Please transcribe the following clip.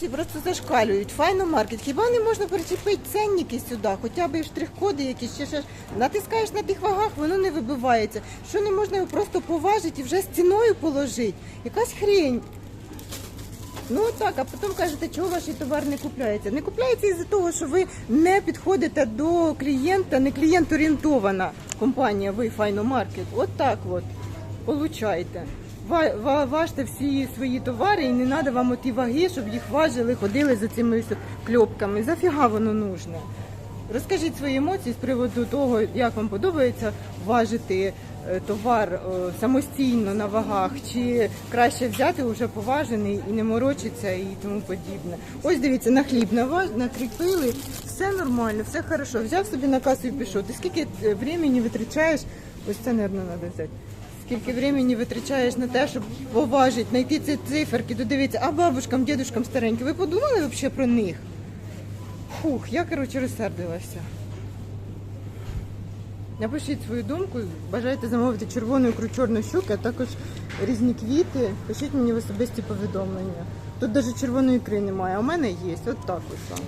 Ці просто зашкалюють. Файно маркет. Хіба не можна причепити ценники сюди, хоча б і штрих-коди якісь ще щось. Натискаєш на тих вагах, воно не вибивається. Що не можна його просто поважити і вже з ціною положити? Якась хрень. Ну так, а потім кажете, чого ваш товар не купляється. Не купляється із-за того, що ви не підходите до клієнта, не клієнт орієнтована компанія, ви Файномаркет. От так от. Получайте. Ва- ва- Важте всі свої товари і не треба вам оті ваги, щоб їх важили, ходили за цими кльопками. Зафіга воно нужне. Розкажіть свої емоції з приводу того, як вам подобається важити е, товар е, самостійно на вагах, чи краще взяти вже поважений і не морочиться і тому подібне. Ось дивіться, на хліб накріпили, все нормально, все хорошо. Взяв собі на касу і пішов. Ти скільки е, времени витрачаєш? Ось це, мабуть, треба взяти. Скільки времени витрачаєш на те, щоб поважити, знайти ці циферки, додивитися, а бабушкам, дідушкам стареньким, ви подумали взагалі про них? Фух, я, коротше, розсердилася. Напишіть свою думку, бажаєте замовити червону ікру чорну щуку, а також різні квіти. Пишіть мені в особисті повідомлення. Тут навіть червоної ікри немає, а у мене є. От так ось.